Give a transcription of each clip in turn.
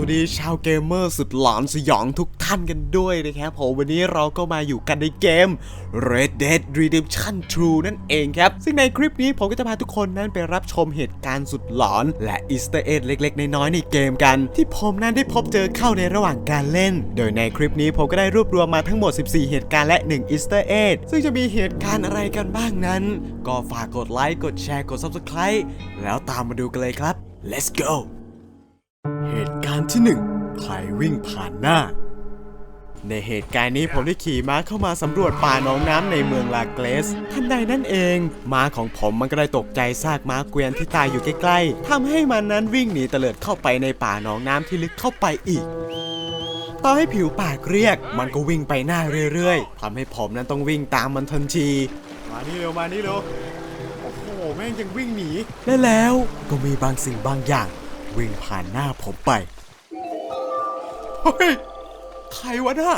วัสดีชาวเกมเมอร์สุดหลอนสยองทุกท่านกันด้วยนะครับผมวันนี้เราก็มาอยู่กันในเกม Red Dead Redemption 2 นั่นเองครับ ซึ่งในคลิปนี้ผมก็จะพาทุกคนนั้นไปรับชมเหตุการณ์สุดหลอน และอีสเตอร์เอ็ดเล็กๆ น้อยๆในเกมกัน ที่ผมนั้นได้พบเจอเข้าในระหว่างการเล่น โดยในคลิปนี้ผมก็ได้รวบรวมมาทั้งหมด 14 เหตุการณ์และ 1อีสเตอร์เอ็ดซึ่งจะมีเหตุการณ์อะไรกันบ้างนั้น ก็ฝากกดไลค์กดแชร์กด Subscribe แล้วตามมาดูกันเลยครับ let's go เหตุการณ์ที่หนึ่งใครวิ่งผ่านหน้า ในเหตุการณ์นี้ผมได้ขี่ม้าเข้ามาสำรวจป่าหนองน้ำในเมืองลาเกรสทันใดนั่นเอง ม้าของผมมันก็ได้ตกใจซากม้าเกวียนที่ตายอยู่ใกล้ๆทำให้มันนั้นวิ่งหนีเตลิดเข้าไปในป่าหนองน้ำที่ลึกเข้าไปอีกต่อให้ผิวปากเรียก มันก็วิ่งไปหน้าเรื่อยๆทำให้ผมนั้นต้องวิ่งตามมันทันที มานี่เร็วมานี่เร็วโอ้โหแม่งยังวิ่งหนีและแล้วก็มีบางสิ่งบางอย่าง วิ่งผ่านหน้าผมไป เฮ้ย ใครวะน่ะ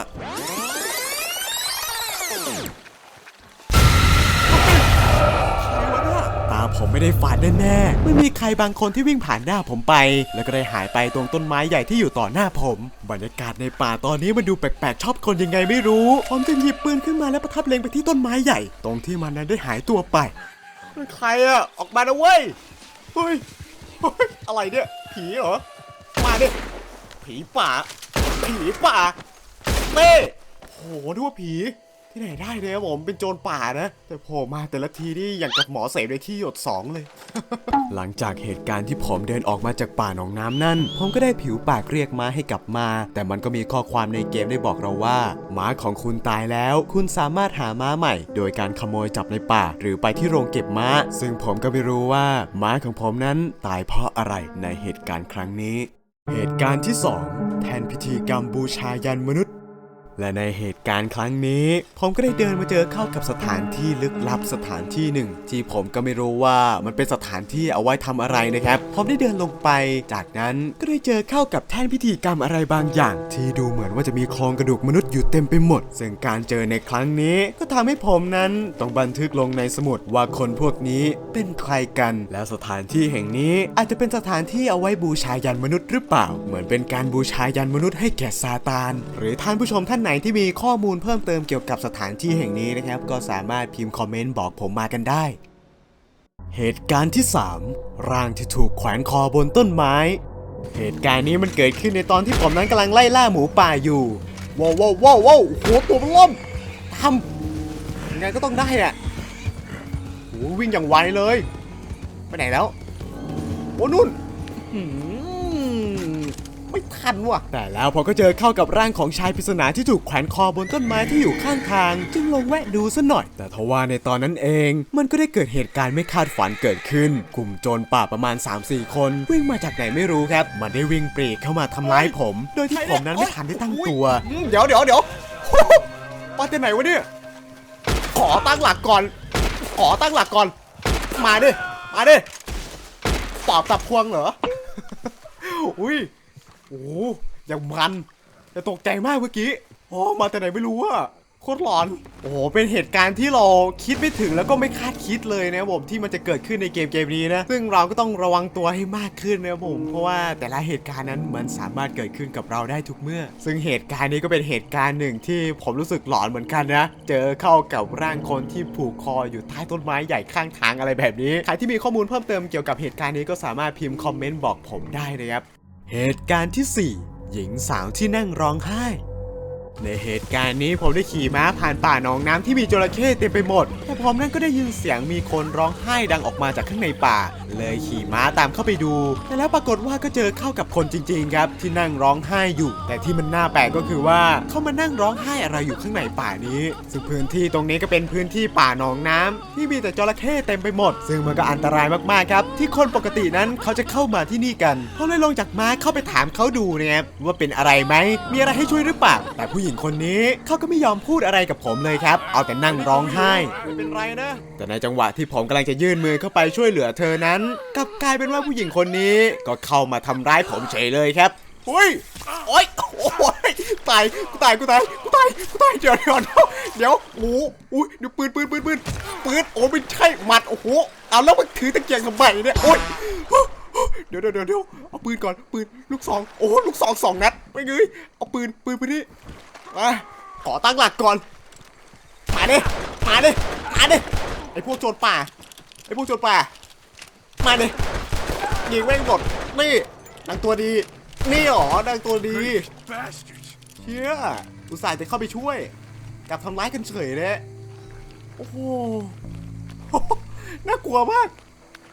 ใครวะน่ะตาผมไม่ได้ฝันแน่ๆไม่มีใครบางคนที่วิ่งผ่านหน้าผมไป แล้วก็ได้หายไปตรงต้นไม้ใหญ่ที่อยู่ต่อหน้าผม บรรยากาศในป่าตอนนี้มันดูแปลกๆชอบคนยังไงไม่รู้ ผมจึงหยิบปืนขึ้นมาแล้วประทับเล็งไปที่ต้นไม้ใหญ่ ตรงที่มันนั้นได้หายตัวไป ใครอะออกมานะเว้ย เฮ้ยเฮ้ยอะไรเนี่ย ผีเหรอ มาดิ ผีป่า ผีป่าเต้โหนึกว่าผี ที่ไหนได้เนี่ยผมเป็นโจรป่านะ แต่ผล่มาแต่ละทีนี่อย่างกับหมอเสพในที่หยดสองเลย หลังจากเหตุการณ์ที่ผมเดินออกมาจากป่าหนองน้ำนั่น ผมก็ได้ผิวปากเรียกม้าให้กลับมา แต่มันก็มีข้อความในเกมได้บอกเราว่าม้าของคุณตายแล้ว คุณสามารถหาม้าใหม่ โดยการขโมยจับในป่า หรือไปที่โรงเก็บม้า ซึ่งผมก็ไม่รู้ว่าม้าของผมนั้นตายเพราะอะไรในเหตุการณ์ครั้งนี้ เหตุการณ์ที่ 2 แทนพิธีกรรมบูชายันมนุษย์ และในเหตุการณ์ครั้งนี้ ผมก็ได้เดินมาเจอเข้ากับสถานที่ลึกลับสถานที่หนึ่ง ที่ผมก็ไม่รู้ว่ามันเป็นสถานที่เอาไว้ทำอะไรนะครับ ผมได้เดินลงไป จากนั้นก็ได้เจอเข้ากับแท่นพิธีกรรมอะไรบางอย่าง ที่ดูเหมือนว่าจะมีโครงกระดูกมนุษย์อยู่เต็มไปหมด ซึ่งการเจอในครั้งนี้ก็ทำให้ผมนั้นต้องบันทึกลงในสมุดว่าคนพวกนี้เป็นใครกัน และสถานที่แห่งนี้อาจจะเป็นสถานที่เอาไว้บูชายันมนุษย์หรือเปล่า เหมือนเป็นการบูชายันมนุษย์ให้แก่ซาตาน หรือท่านผู้ชมท่านไหนที่มีข้อมูลเพิ่มเติมเกี่ยวกับสถานที่แห่งนี้นะครับ ก็สามารถพิมพ์คอมเมนต์บอกผมมากันได้ เหตุการณ์ที่ 3 ร่างที่ถูกแขวนคอบนต้นไม้ เหตุการณ์นี้มันเกิดขึ้นในตอนที่ผมนั้นกำลังไล่ล่าหมูป่าอยู่ว้าวว้าวว้าวว้าวตัวมันล่มทำยังไงก็ต้องได้อะโหวิ่งอย่างไวเลย ไปไหนแล้วโอ้นุ่นหื ไม่ทันว่ะ แต่แล้วผมก็เจอเข้ากับร่างของชายปริศนาที่ถูกแขวนคอบนต้นไม้ที่อยู่ข้างทาง จึงลงแวะดูซะหน่อย แต่ทว่าในตอนนั้นเอง มันก็ได้เกิดเหตุการณ์ไม่คาดฝันเกิดขึ้น กลุ่มโจรป่าประมาณ 3-4 คน วิ่งมาจากไหนไม่รู้ครับ มันได้วิ่งปรีเข้ามาทำร้ายผม โดยที่ผมนั้นไม่ทันได้ตั้งตัว เดี๋ยวเดี๋ยวเดี๋ยวมาจากไหนวะเนี่ย ขอตั้งหลักก่อน ขอตั้งหลักก่อน มาดิ มาดิปอบตับพวงเหรอ อุ้ย โอ้อย่างมันแต่ตกใจมากเมื่อกี้โอ้มาแต่ไหนไม่รู้อะโคตรหลอน โอ้โห เป็นเหตุการณ์ที่เราคิดไม่ถึงแล้วก็ไม่คาดคิดเลยนะครับผมที่มันจะเกิดขึ้นในเกมเกมนี้นะ ซึ่งเราก็ต้องระวังตัวให้มากขึ้นนะครับผม เพราะว่าแต่ละเหตุการณ์นั้นมันสามารถเกิดขึ้นกับเราได้ทุกเมื่อ ซึ่งเหตุการณ์นี้ก็เป็นเหตุการณ์หนึ่งที่ผมรู้สึกหลอนเหมือนกันนะ เจอเข้ากับร่างคนที่ผูกคออยู่ใต้ต้นไม้ใหญ่ข้างทางอะไรแบบนี้ ใครที่มีข้อมูลเพิ่มเติมเกี่ยวกับเหตุการณ์นี้ก็สามารถพิมพ์คอมเมนต์บอกผมได้นะครับ เหตุการณ์ที่ 4 หญิงสาวที่นั่งร้องไห้ ในเหตุการณ์นี้ผมได้ขี่ม้าผ่านป่าหนองน้ำที่มีจระเข้เต็มไปหมด แต่ผมนั้นก็ได้ยินเสียงมีคนร้องไห้ดังออกมาจากข้างในป่า เลยขี่ม้าตามเข้าไปดู แต่แล้วปรากฏว่าก็เจอเข้ากับคนจริง ๆ ครับ ที่นั่งร้องไห้อยู่ แต่ที่มันน่าแปลกก็คือว่าเขามานั่งร้องไห้อะไรอยู่ข้างในป่านี้ ซึ่งพื้นที่ตรงนี้ก็เป็นพื้นที่ป่าหนองน้ำที่มีแต่จระเข้เต็มไปหมด ซึ่งมันก็อันตรายมากๆครับ ที่คนปกตินั้นเขาจะเข้ามาที่นี่กันเขาเลยลงจากม้าเข้าไปถามเขาดูนะครับว่าเป็นอะไรไหมมีอะไรให้ช่วยหรือเปล่าแต่ผู้หญิงคนนี้เขาก็ไม่ยอมพูดอะไรกับผมเลยครับ เอาแต่นั่งร้องไห้ ไม่เป็นไรนะ แต่ในจังหวะที่ผมกำลังจะยื่นมือเข้าไปช่วยเหลือเธอนั้น กลับกลายเป็นว่าผู้หญิงคนนี้ก็เข้ามาทำร้ายผมเฉยเลยครับเฮ้ยโอ๊ยโอ้ยตายกูตายกูตายกูตายกูตายเดี๋ยวเดี๋ยวเดี๋ยวเดี๋ยวโอ้โหอุ้ยเดี๋ยวปืนปืนปืนปืนปืนโอ้ไม่ใช่หมัดโอ้โหเอาแล้วมันถือตะเกียงทำไมเนี่ยโอ๊ยเดี๋ยวเดี๋ยวเดี๋ยวเดี๋ยวเอาปืนก่อนปืนลูกซองโอ้ลูกซองสองนัดไปเงยเอาปืนปืนไปนี่ มาขอตั้งหลักก่อน มาดิ มาดิ มาดิ ไอพวกโจรป่า ไอพวกโจรป่า มาดิ ยิงแม่งหมดนี่ดังตัวดี นี่หรอดังตัวดี Bastards! เชี่ยอุตส่าห์จะเข้าไปช่วย กลับทำร้ายกันเฉยเลยโอ้โห น่ากลัวมาก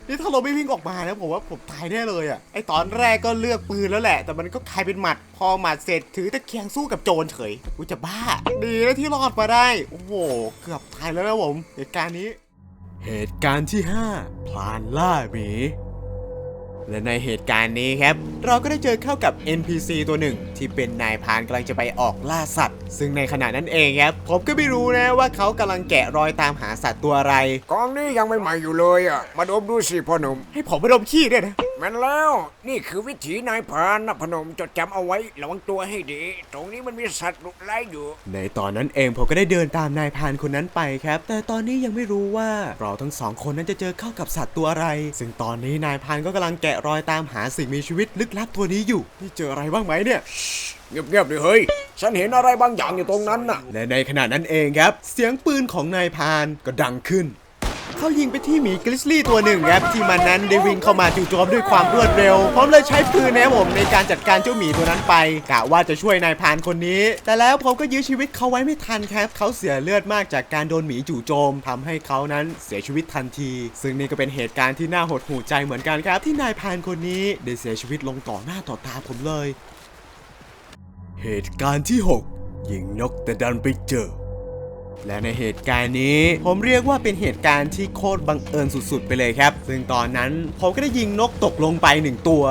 นี่ถ้าเราไม่วิ่งออกมานะผมว่าผมตายแน่เลยอะไอตอนแรกก็เลือกปืนแล้วแหละ แต่มันก็กลายเป็นหมัด พอหมัดเสร็จถือตะเคียงสู้กับโจรเฉยกูจะบ้า ดีนะที่รอดมาได้ โอ้โห เกือบตายแล้วนะผมเหตุการณ์นี้ เหตุการณ์ที่ 5พลานล่าหมี และในเหตุการณ์นี้ครับ เราก็ได้เจอเข้ากับ NPC ตัวหนึ่ง ที่เป็นนายพรานกำลังจะไปออกล่าสัตว์ ซึ่งในขณะนั้นเองครับ ผมก็ไม่รู้นะว่าเขากำลังแกะรอยตามหาสัตว์ตัวอะไรกองนี้ยังไม่ใหม่อยู่เลยอะมาดมดูสิพ่อหนุ่มให้ผมไปดมขี้ด้วยนะ แม่นแล้วนี่คือวิถีนายพรานนะพอหนมจดจำเอาไว้ระวังตัวให้ดี ตรงนี้มันมีสัตว์ดุร้ายอยู่ ในตอนนั้นเองผมก็ได้เดินตามนายพรานคนนั้นไปครับ แต่ตอนนี้ยังไม่รู้ว่าเราทั้งสองคนนั้นจะเจอเข้ากับสัตว์ตัวอะไร ซึ่งตอนนี้นายพรานก็กำลังแกะรอยตามหาสิ่งมีชีวิตลึกลับตัวนี้อยู่นี่เจออะไรบ้างไหมเนี่ยเงียบๆดิเฮ้ย ฉันเห็นอะไรบางอย่างอยู่ตรงนั้นน่ะ และในขณะนั้นเองครับ เสียงปืนของนายพรานก็ดังขึ้น เขายิงไปที่หมีกริซลี่ตัวหนึ่งครับที่มันนั้นได้วิ่งเข้ามาจู่โจมด้วยความรวดเร็วพร้อมเลยใช้ปืนนะผมในการจัดการเจ้าหมีตัวนั้นไปกะว่าจะช่วยนายพานคนนี้ แต่แล้วผมก็ยื้อชีวิตเขาไว้ไม่ทันครับเขาเสียเลือดมากจากการโดนหมีจู่โจมทำให้เขานั้นเสียชีวิตทันที ซึ่งนี่ก็เป็นเหตุการณ์ที่น่าหดหู่ใจเหมือนกันครับที่นายพานคนนี้ได้เสียชีวิตลงต่อหน้าต่อตาผมเลย เหตุการณ์ที่6ยิงนกแต่ดันไปเจอ และในเหตุการณ์นี้ ผมเรียกว่าเป็นเหตุการณ์ที่โคตรบังเอิญสุดๆ ไปเลยครับ ซึ่งตอนนั้นผมก็ได้ยิงนกตกลงไปหนึ่งตัว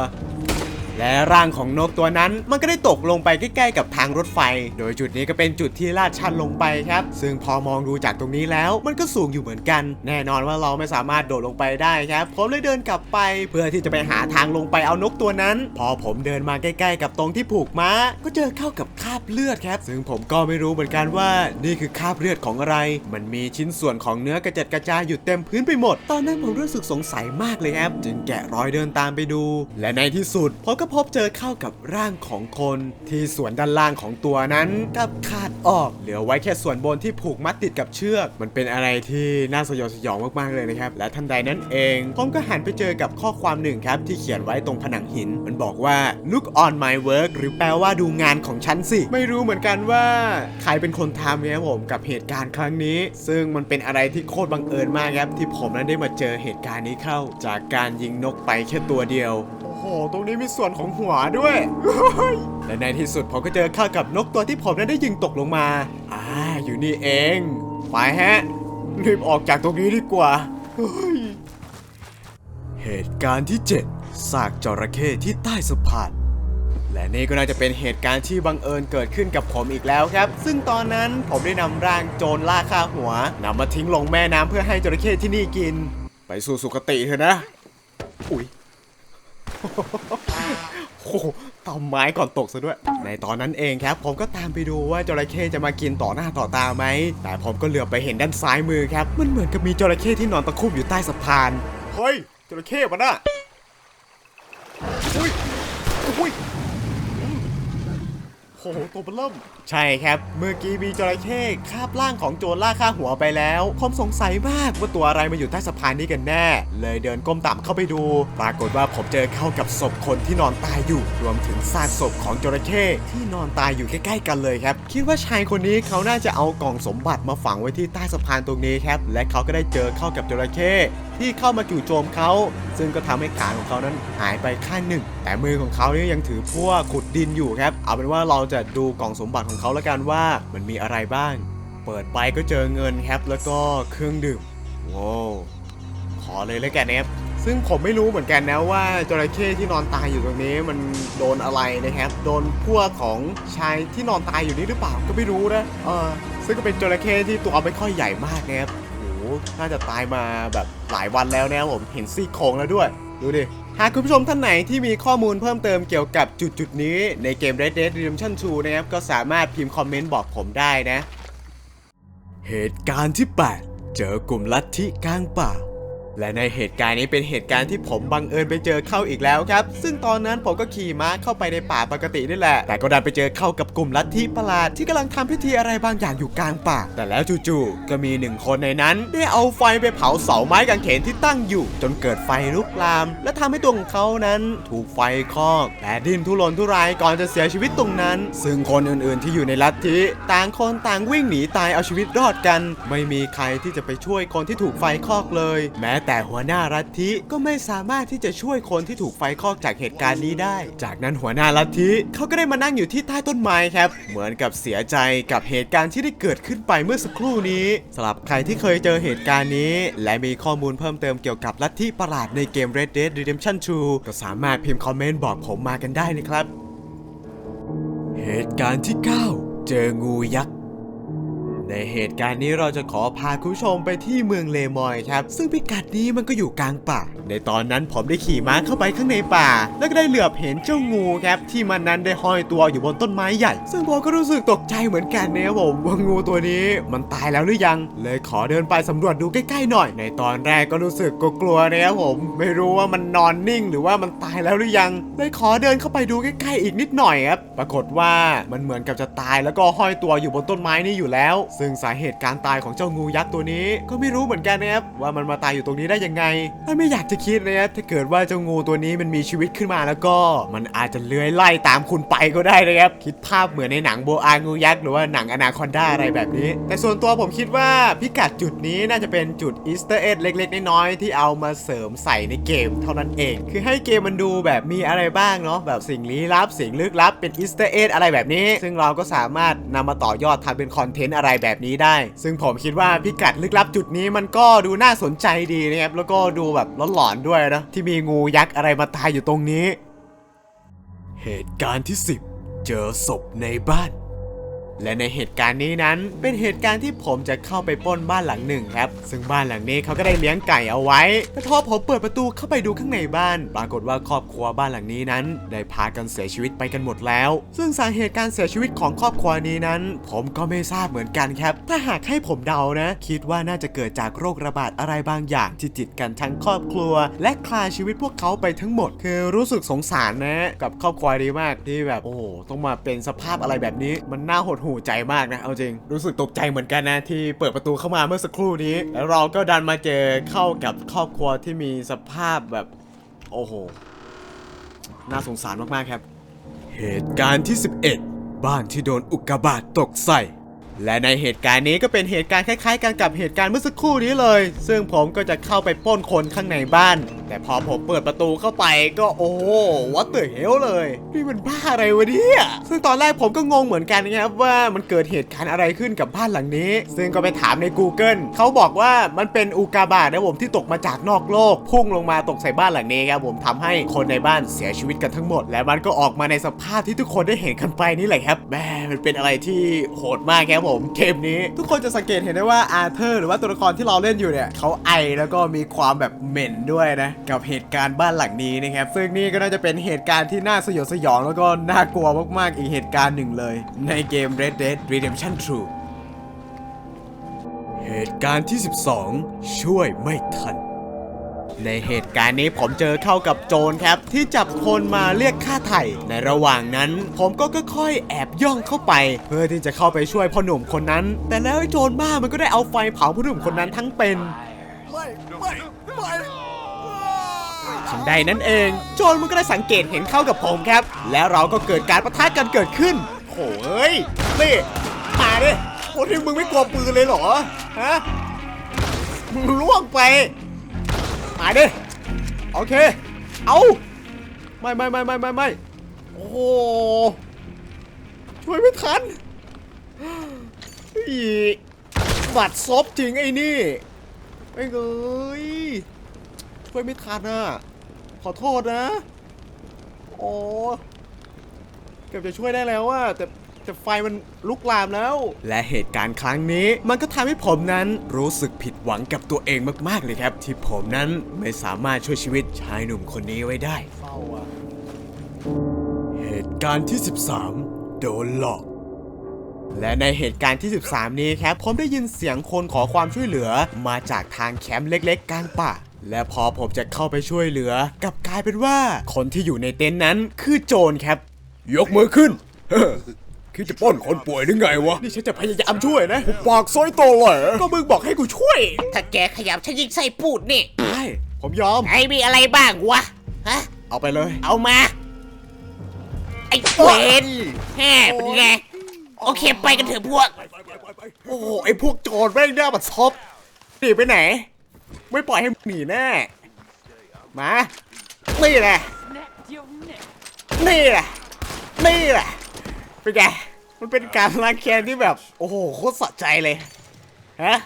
และร่างของนกตัวนั้นมันก็ได้ตกลงไปใกล้ๆกับทางรถไฟ โดยจุดนี้ก็เป็นจุดที่ลาดชันลงไปครับ ซึ่งพอมองดูจากตรงนี้แล้ว มันก็สูงอยู่เหมือนกัน แน่นอนว่าเราไม่สามารถโดดลงไปได้ครับ ผมเลยเดินกลับไป เพื่อที่จะไปหาทางลงไปเอานกตัวนั้น พอผมเดินมาใกล้ ๆ กับตรงที่ผูกม้า ก็เจอเข้ากับคราบเลือดครับ ซึ่งผมก็ไม่รู้เหมือนกันว่า นี่คือคราบเลือดของอะไร มันมีชิ้นส่วนของเนื้อกระจัดกระจายอยู่เต็มพื้นไปหมด ตอนนั้นผมรู้สึกสงสัยมากเลยครับ จึงแกะรอยเดินตามไปดู และในที่สุดผมก็พบเจอเข้ากับร่างของคนที่ส่วนด้านล่างของตัวนั้นกับขาดออกเหลือไว้แค่ส่วนบนที่ผูกมัดติดกับเชือก มันเป็นอะไรที่น่าสยดสยองมากๆเลยนะครับ และทันใดนั้นเองผมก็หันไปเจอกับข้อความหนึ่งครับ ที่เขียนไว้ตรงผนังหิน มันบอกว่า look on my work หรือแปลว่าดูงานของฉันสิ ไม่รู้เหมือนกันว่า ใครเป็นคนทำเนี่ยครับผมกับเหตุการณ์ครั้งนี้ ซึ่งมันเป็นอะไรที่โคตรบังเอิญมากครับที่ผมนั้นได้มาเจอเหตุการณ์นี้เข้า จากการยิงนกไปแค่ตัวเดียว ตรงนี้มีส่วนของหัวด้วย และในที่สุดผมก็เจอข้ากับนกตัวที่ผมนั้นได้ยิงตกลงมา อ่า อยู่นี่เอง ไปฮะ รีบออกจากตรงนี้ดีกว่าเฮ้ยเหตุการณ์ที่ 7 ซากจระเข้ที่ใต้สะพานและนี่ก็น่าจะเป็นเหตุการณ์ที่บังเอิญเกิดขึ้นกับผมอีกแล้วครับ ซึ่งตอนนั้นผมได้นำร่างโจรล่าฆ่าหัว นำมาทิ้งลงแม่น้ำเพื่อให้จระเข้ที่นี่กิน ไปสู่สุคติเถอะนะ อุ๊ย โอ้ตอมไม้ก่อนตกซะด้วย ในตอนนั้นเองครับ ผมก็ตามไปดูว่าจระเข้จะมากินต่อหน้าต่อตาไหม แต่ผมก็เหลือไปเห็นด้านซ้ายมือครับ มันเหมือนกับมีจระเข้ที่นอนตะคุ่มอยู่ใต้สะพาน เฮ้ยจระเข้มันอะอุ้ยโอ้โหตัวเบลเริ่ม ใช่ครับ เมื่อกี้มีจระเข้คาบร่างของโจรล่าฆ่าหัวไปแล้วผมสงสัยมากว่าตัวอะไรมาอยู่ใต้สะพานนี้กันแน่ เลยเดินก้มต่ำเข้าไปดู ปรากฏว่าผมเจอเข้ากับศพคนที่นอนตายอยู่ รวมถึงซากศพของจระเข้ที่นอนตายอยู่ใกล้ๆกันเลยครับ คิดว่าชายคนนี้เขาน่าจะเอากล่องสมบัติมาฝังไว้ที่ใต้สะพานตรงนี้ครับ และเขาก็ได้เจอเข้ากับจระเข้ ที่เข้ามาจู่โจมเขา ซึ่งก็ทำให้ขาของเขานั้นหายไปข้างหนึ่ง แต่มือของเขาเนี่ยยังถือพวกขุดดินอยู่ครับ เอาเป็นว่าเราจะดูกล่องสมบัติของเขาแล้วกันว่ามันมีอะไรบ้าง เปิดไปก็เจอเงินครับแล้วก็เครื่องดื่มว้าวขอเลยแล้วกันนะครับซึ่งผมไม่รู้เหมือนกันนะว่าจระเข้ที่นอนตายอยู่ตรงนี้มันโดนอะไรนะครับ โดนพวกของชายที่นอนตายอยู่นี่หรือเปล่าก็ไม่รู้นะเออซึ่งก็เป็นจระเข้ที่ตัวไม่ค่อยใหญ่มากนะครับ น่าจะตายมาแบบหลายวันแล้วนะผมเห็นซี่โครงแล้วด้วย ดูดิ หากคุณผู้ชมท่านไหนที่มีข้อมูลเพิ่มเติมเกี่ยวกับจุดจุดนี้ในเกม Red Dead Redemption 2 นะครับ ก็สามารถพิมพ์คอมเมนต์บอกผมได้นะ เหตุการณ์ที่ 8 เจอกลุ่มลัทธิกลางป่า และในเหตุการณ์นี้เป็นเหตุการณ์ที่ผมบังเอิญไปเจอเข้าอีกแล้วครับ ซึ่งตอนนั้นผมก็ขี่ม้าเข้าไปในป่าปกตินี่แหละ แต่ก็ดันไปเจอเข้ากับกลุ่มลัทธิประหลาดที่กำลังทำพิธีอะไรบางอย่างอยู่กลางป่า แต่แล้วจู่ๆก็มีหนึ่งคนในนั้น ได้เอาไฟไปเผาเสาไม้กางเขนที่ตั้งอยู่ จนเกิดไฟลุกลาม และทำให้ตัวของเขานั้น ถูกไฟคลอกแต่ดิ้นทุรนทุรายก่อนจะเสียชีวิตตรงนั้น ซึ่งคนอื่นๆ ที่อยู่ในลัทธิต่างคนต่างวิ่งหนีตายเอาชีวิตรอดกัน ไม่มีใครที่จะไปช่วยคนที่ถูกไฟคอกเลย แม้แต่หัวหน้าลัทธิก็ไม่สามารถที่จะช่วยคนที่ถูกไฟคลอกจากเหตุการณ์นี้ได้ จากนั้นหัวหน้าลัทธิเขาก็ได้มานั่งอยู่ที่ใต้ต้นไม้ครับ เหมือนกับเสียใจกับเหตุการณ์ที่ได้เกิดขึ้นไปเมื่อสักครู่นี้สำหรับใครที่เคยเจอเหตุการณ์นี้ และมีข้อมูลเพิ่มเติมเกี่ยวกับลัทธิประหลาดในเกม Red Dead Redemption 2 ก็สามารถพิมพ์คอมเมนต์บอกผมมากันได้นะครับ เหตุการณ์ที่ 9 เจองูยักษ์ ในเหตุการณ์นี้เราจะขอพาคุณผู้ชมไปที่เมืองเลมอยครับ ซึ่งพิกัดนี้มันก็อยู่กลางป่า ในตอนนั้นผมได้ขี่ม้าเข้าไปข้างในป่า แล้วก็ได้เหลือบเห็นเจ้างูครับที่มันนั้นได้ห้อยตัวอยู่บนต้นไม้ใหญ่ ซึ่งผมก็รู้สึกตกใจเหมือนกันนะครับผมว่างูตัวนี้มันตายแล้วหรือยัง เลยขอเดินไปสำรวจดูใกล้ๆหน่อย ในตอนแรกก็รู้สึกกลัวๆนะครับผมไม่รู้ว่ามันนอนนิ่ง หรือว่ามันตายแล้วหรือยัง เลยขอเดินเข้าไปดูใกล้ๆอีกนิดหน่อยครับปรากฏว่ามันเหมือนกับจะตายแล้วก็ห้อยตัวอยู่บนต้นไม้นี่อยู่แล้วซึ่งสาเหตุการตายของเจ้างูยักษ์ตัวนี้ก็ไม่รู้เหมือนกันนะครับว่ามันมาตายอยู่ตรงนี้ได้ยังไงและไม่อยากจะคิดนะครับถ้าเกิดว่าเจ้างูตัวนี้มันมีชีวิตขึ้นมาแล้วก็ มันอาจจะเลื้อยไล่ตามคุณไปก็ได้นะครับคิดภาพเหมือนในหนังโบอางูยักษ์หรือว่าหนังอนาคอนดาอะไรแบบนี้ แต่ส่วนตัวผมคิดว่าพิกัดจุดนี้น่าจะเป็นจุดอีสเตอร์เอ็ดเล็กๆน้อยๆที่เอามาเสริมใส่ในเกม เท่านั้นเอง คือให้เกมมันดูแบบมีอะไรบ้างเนาะแบบสิ่งลี้ลับสิ่งลึกลับเป็นอีสเตอร์เอ็ดอะไรแบบนี้ ซึ่งเราก็สามารถนำมาต่อยอดทำเป็นคอนเทนต์อะไรแบบนี้ได้ ซึ่งผมคิดว่าพิกัดลึกลับจุดนี้มันก็ดูน่าสนใจดีนะครับ แล้วก็ดูแบบหลอนๆด้วยนะ ที่มีงูยักษ์อะไรมาตายอยู่ตรงนี้ เหตุการณ์ที่ 10 เจอศพในบ้าน และในเหตุการณ์นี้นั้นเป็นเหตุการณ์ที่ผมจะเข้าไปปล้นบ้านหลังหนึ่งครับ ซึ่งบ้านหลังนี้เขาก็ได้เลี้ยงไก่เอาไว้แต่พอผมเปิดประตูเข้าไปดูข้างในบ้าน ปรากฏว่าครอบครัวบ้านหลังนี้นั้น ได้พากันเสียชีวิตไปกันหมดแล้ว ซึ่งสาเหตุการเสียชีวิตของครอบครัวนี้นั้น ผมก็ไม่ทราบเหมือนกันครับ ถ้าหากให้ผมเดานะ คิดว่าน่าจะเกิดจากโรคระบาดอะไรบางอย่างที่จิตกันทั้งครอบครัว และคลาชีวิตพวกเขาไปทั้งหมด คือรู้สึกสงสารนะ กับครอบครัวนี้มากที่แบบโอ้โหต้องมาเป็นสภาพอะไรแบบนี้ มันน่าหดหูใจมากนะ เอาจริง รู้สึกตกใจเหมือนกันนะ ที่เปิดประตูเข้ามาเมื่อสักครู่นี้ แล้วเราก็ดันมาเจอเข้ากับครอบครัวที่มีสภาพแบบ โอ้โห น่าสงสารมากๆครับ เหตุการณ์ที่ 11 บ้านที่โดนอุกกาบาตตกใส่ และในเหตุการณ์นี้ก็เป็นเหตุการณ์คล้ายๆกันกับเหตุการณ์เมื่อสักครู่นี้เลย ซึ่งผมก็จะเข้าไปปล้นคนข้างในบ้านแต่พอผมเปิดประตูเข้าไปก็โอ้วัดเตอร์เฮลเลยนี่มันบ้าอะไรวะเนี่ยซึ่งตอนแรกผมก็งงเหมือนกันนะครับว่ามันเกิดเหตุการณ์อะไรขึ้นกับบ้านหลังนี้ ซึ่งก็ไปถามใน Google เขาบอกว่ามันเป็นอุกกาบาตนะผมที่ตกมาจากนอกโลก พุ่งลงมาตกใส่บ้านหลังนี้ครับผมทำให้คนในบ้านเสียชีวิตกันทั้งหมด และมันก็ออกมาในสภาพที่ทุกคนได้เห็นกันไปนี่แหละครับแหม่มันเป็นอะไรที่โหดมากครับผมเกมนี้ ทุกคนจะสังเกตเห็นได้ว่าอาร์เธอร์หรือว่าตัวละครที่เราเล่นอยู่เนี่ยเขาไอแล้วก็มีความแบบเหม็นด้วยนะกับเหตุการณ์บ้านหลังนี้นะครับซึ่งนี่ก็น่าจะเป็นเหตุการณ์ที่น่าสยดสยองแล้วก็น่ากลัวมากๆอีกเหตุการณ์หนึ่งเลย ในเกม Red Dead Redemption 2 เหตุการณ์ที่ 12 ช่วยไม่ทันในเหตุการณ์นี้ผมเจอเข้ากับโจรครับ ที่จับคนมาเรียกค่าไถ่ ในระหว่างนั้น ผมก็ค่อยๆแอบย่องเข้าไป เพื่อที่จะเข้าไปช่วยพ่อหนุ่มคนนั้น แต่แล้วไอ้โจรบ้ามันก็ได้เอาไฟเผาพ่อหนุ่มคนนั้นทั้งเป็น ทันใดนั้นเอง โจรมันก็ได้สังเกตเห็นเข้ากับผมครับ แล้วเราก็เกิดการประทะกันเกิดขึ้นโถ่เอ้ยนี่มาดิโอ้ที่มึงไม่กลัวปืนเลยเหรอฮะมึงล่วงไปมาดิโอเค เอาไม่ไม่ไม่ไม่ไม่ไม่โอ้โหช่วยไม่ทันอีบัตรซบจริงไอ้นี่ไอ้เอ้ยช่วยไม่ทันอะ อโทษนะ โอ้เกือบจะช่วยได้แล้วอะแต่แต่ไฟมันลุกลามแล้ว และเหตุการณ์ครั้งนี้มันก็ทำให้ผมนั้นรู้สึกผิดหวังกับตัวเองมากๆเลยครับ ที่ผมนั้นไม่สามารถช่วยชีวิตชายหนุ่มคนนี้ไว้ได้เศร้าอะเหตุการณ์ที่ 13 โดนหลอก และในเหตุการณ์ที่ 13 นี้ครับ ผมได้ยินเสียงคนขอความช่วยเหลือมาจากทางแคมป์เล็ก ๆ กลางป่าและพอผมจะเข้าไปช่วยเหลือ กลับกลายเป็นว่าคนที่อยู่ในเต็นท์นั้นคือโจรครับ ยกมือขึ้น คิดจะปล้นคนป่วยหรือไงวะ นี่ฉันจะพยายามช่วยนะปากซอยโตเลยก็มึงบอกให้กูช่วย ถ้าแกขยับฉันยิงใส่ปูดนี่ใช่ผมยอม ไอ้มีอะไรบ้างวะ ฮะ เอาไปเลย เอามา ไอ้เวนแฮ่เป็นไง โอเคไปกันเถอะพวก โอ้โหไอพวกโจรแม่งหน้าบัดซบหนีไปไหน ไม่ปล่อยให้หนีแน่ มา นี่แหละ นี่แหละ นี่แหละ เป็นไง มันเป็นการล้างแค้นที่แบบ โอ้โห โคตรสะใจเลย ฮะ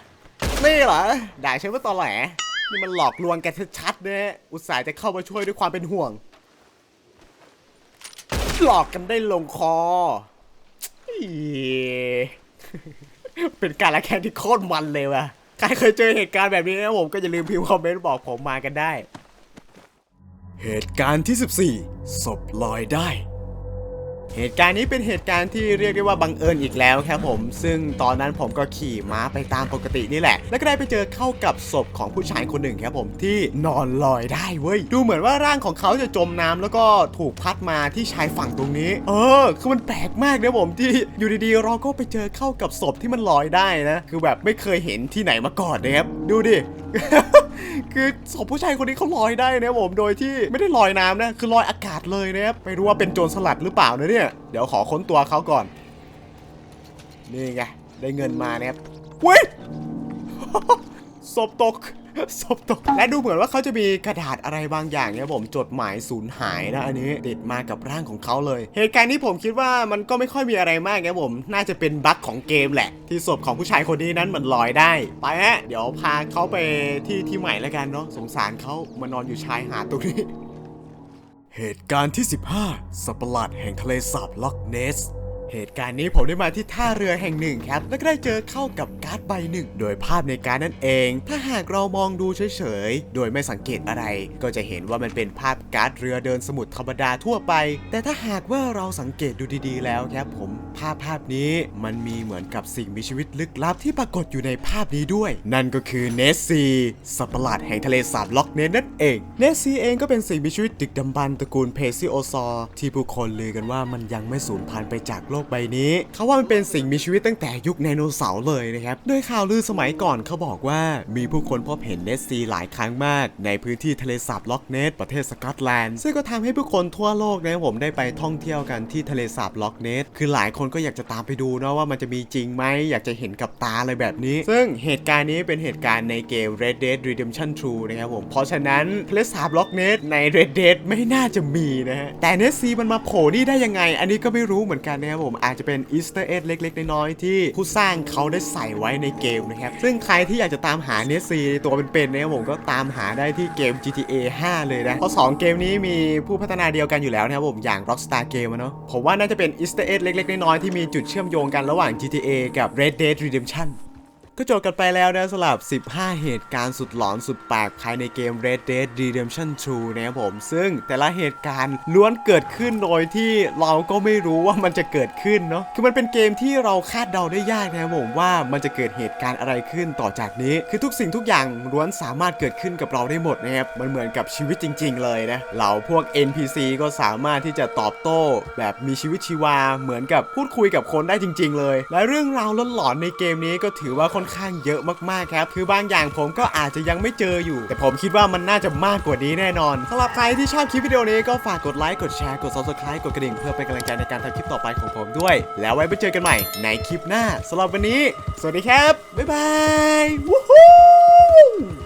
นี่เหรอ ด่าฉันว่าตอนแหลนี่มันหลอกลวงแกชัดๆเนี่ยอุตส่าห์จะเข้ามาช่วยด้วยความเป็นห่วง หลอกกันได้ลงคอ เป็นการละแคนที่โคตรมันเลยว่ะ ใครเคยเจอเหตุการณ์แบบนี้นะผมก็อย่าลืมพิมพ์คอมเมนต์บอกผมมากันได้ เหตุการณ์ที่ 14 ศพลอยได้ เหตุการณ์นี้เป็นเหตุการณ์ที่เรียกได้ว่าบังเอิญอีกแล้วครับผม ซึ่งตอนนั้นผมก็ขี่ม้าไปตามปกตินี่แหละ แล้วก็ได้ไปเจอเข้ากับศพของผู้ชายคนหนึ่งครับผมที่นอนลอยได้เว้ย ดูเหมือนว่าร่างของเขาจะจมน้ำแล้วก็ถูกพัดมาที่ชายฝั่งตรงนี้ เออ คือมันแปลกมากนะผมที่อยู่ดีๆ เราก็ไปเจอเข้ากับศพที่มันลอยได้นะ คือแบบไม่เคยเห็นที่ไหนมาก่อนนะครับ ดูดิ คือศพผู้ชายคนนี้เขาลอยได้นะผมโดยที่ไม่ได้ลอยน้ำนะคือลอยอากาศเลยนะครับไม่รู้ว่าเป็นโจรสลัดหรือเปล่านะเนี่ยเดี๋ยวขอค้นตัวเขาก่อน นี่ไงได้เงินมานะครับเว้ยศพตก ศพตก และดูเหมือนว่าเขาจะมีกระดาษอะไรบางอย่างเนี่ยผมจดหมายสูญหายนะอันนี้ติดมากับร่างของเขาเลย เหตุการณ์นี้ผมคิดว่ามันก็ไม่ค่อยมีอะไรมากครับผม น่าจะเป็นบั๊กของเกมแหละ ที่ศพของผู้ชายคนนี้นั้นมันลอยได้ ไปฮะเดี๋ยวพาเขาไปที่ที่ใหม่แล้วกันเนาะสงสารเขามานอนอยู่ชายหาดตรงนี้ เหตุการณ์ที่ 15 สัตว์ประหลาดแห่งทะเลสาบล็อกเนส เหตุการณ์นี้ผมได้มาที่ท่าเรือแห่งหนึ่งครับ และก็ได้เจอเข้ากับการ์ดใบหนึ่ง โดยภาพในการนั่นเอง ถ้าหากเรามองดูเฉยๆ โดยไม่สังเกตอะไร ก็จะเห็นว่ามันเป็นภาพการ์ดเรือเดินสมุทรธรรมดาทั่วไป แต่ถ้าหากว่าเราสังเกตดูดีๆ แล้วครับผม ภาพภาพนี้มันมีเหมือนกับสิ่งมีชีวิตลึกลับที่ปรากฏอยู่ในภาพนี้ด้วย นั่นก็คือเนสซีสัตว์ประหลาดแห่งทะเลสาบล็อกเนสนั่นเองเนสซีเองก็เป็นสิ่งมีชีวิตดึกดำบรรตระกูลเพซิโอซอร์ที่ผู้คนลือกันว่ามันยังไม่สูญพันธุ์ไปจากโลกใบนี้เขาว่ามันเป็นสิ่งมีชีวิตตั้งแต่ยุคไดโนเสาร์เลยนะครับโดยข่าวลือสมัยก่อนเขาบอกว่ามีผู้คนพบเห็นเนสซีหลายครั้งมาก ในพื้นที่ทะเลสาบล็อกเนสประเทศสกอตแลนด์ซึ่งก็ทำให้ผู้คนทั่วโลกนะครับผมได้ไปท่องเที่ยวกันที่ทะเลสาบล็อกเนสคือหลายคนก็อยากจะตามไปดูเนาะว่ามันจะมีจริงไหมอยากจะเห็นกับตาอะไรแบบนี้ ซึ่งเหตุการณ์นี้เป็นเหตุการณ์ในเกม Red Dead Redemption 2นะครับผม เพราะฉะนั้นทะเลสาบล็อกเนสใน Red Dead ไม่น่าจะมีนะฮะ แต่เนสซีมันมาโผล่นี่ได้ยังไง อันนี้ก็ไม่รู้เหมือนกันนะครับผมอาจจะเป็นอีสเตอร์เอ็เล็กๆ น้อยๆที่ผู้สร้างเขาได้ใส่ไว้ในเกมนะครับซึ่งใครที่อยากจะตามหาเนสซีตัวเป็นๆนะครับผมก็ตามหาได้ที่เกม GTA 5 เลยนะเพราะ2เกมนี้มีผู้พัฒนาเดียวกันอยู่แล้วนะครับผมอย่าง Rockstar Game อะเนาะผมว่าน่าจะเป็นอีสเตอร์เอ็เล็กๆน้อยๆที่มีจุดเชื่อมโยงกันระหว่าง GTA กับ Red Dead Redemption ก็จบกันไปแล้วนะสำหรับ 15 เหตุการณ์สุดหลอนสุดแปลกภายในเกม Red Dead Redemption 2 นะครับผม ซึ่งแต่ละเหตุการณ์ล้วนเกิดขึ้นโดยที่เราก็ไม่รู้ว่ามันจะเกิดขึ้นเนาะ คือมันเป็นเกมที่เราคาดเดาได้ยากนะครับผมว่ามันจะเกิดเหตุการณ์อะไรขึ้นต่อจากนี้ คือทุกสิ่งทุกอย่างล้วนสามารถเกิดขึ้นกับเราได้หมดนะครับ มันเหมือนกับชีวิตจริง ๆ เลยนะเราพวก NPC ก็สามารถที่จะตอบโต้แบบมีชีวิตชีวาเหมือนกับพูดคุยกับคนได้จริง ๆ เลย และเรื่องราวหลอนๆในเกมนี้ก็ถือว่าค่อนข้างเยอะมากๆครับ คือบางอย่างผมก็อาจจะยังไม่เจออยู่ แต่ผมคิดว่ามันน่าจะมากกว่านี้แน่นอนสำหรับใครที่ชอบคลิปวิดีโอนี้ก็ฝากกดไลค์กดแชร์กด subscribe กดกระดิ่งเพื่อเป็นกำลังใจในการทำคลิปต่อไปของผมด้วย แล้วไว้ไปเจอกันใหม่ในคลิปหน้าสำหรับวันนี้ สวัสดีครับบ๊ายบายวู้ฮู้